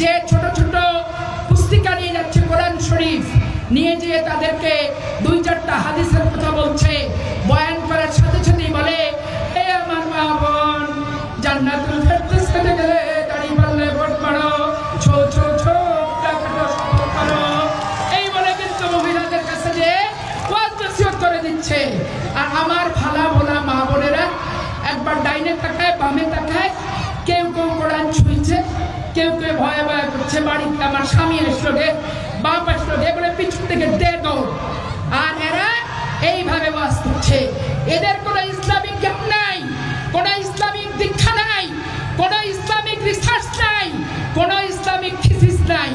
যে ছোট ছোট পুস্তিকা নিয়ে যাচ্ছে কোরআন শরীফ, নিয়ে যেয়ে তাদেরকে দুই চারটা হাদিসের কথা বলছে, বয়ান করার সাথে সাথেই বলে, এ আমার মা বোন, জান্নাতুল ফেরদৌস পেতে গেলে দাড়ি পাল্লে ভোট মারো, ছো ছো ছো এই বলে কিন্তু মহিলাদের কাছে যে ওয়াজ করে দিচ্ছে। আর আমার কেউ কেউ ভয়ে ভয়ে করছে বাড়িতে আমার স্বামী আসলো রে, বাপ আসলো রে, বলে পিছন থেকে দে দৌড়। আর এরা এইভাবে বাস করছে। এদের কোনো ইসলামিক জ্ঞান নাই, কোনো ইসলামিক দীক্ষা নাই, কোনো ইসলামিক রিসার্চ নাই, কোনো ইসলামিক থিসিস নাই।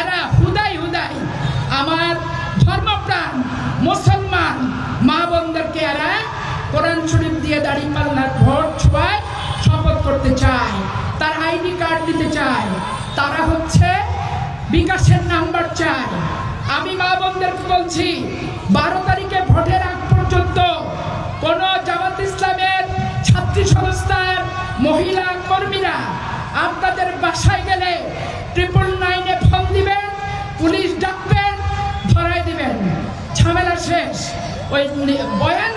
এরা হুদাই হুদাই আমার ধর্মপ্রাণ, মুসলমান, মা বোনদেরকে এরা কোরআন শরীফ দিয়ে দাড়ি পাল্লার ভোট ছোঁয়ায় শপথ করতে চায়। তার আইডি কার্ড দিতে চায়, তারা হচ্ছে বিকাশের নাম্বার চায়। আমি মা বোনদেরকে বলছি, বারো তারিখে ভোটের আগ পর্যন্ত কোন জামাত ইসলামের ছাত্রী সংস্থার মহিলা কর্মীরা আপনাদের বাসায় গেলে ট্রিপল নাইনে ফোন দিবেন, পুলিশ ডাকবেন ধরাই দিবেন। ঝামেলা শেষ। ওই বয়ান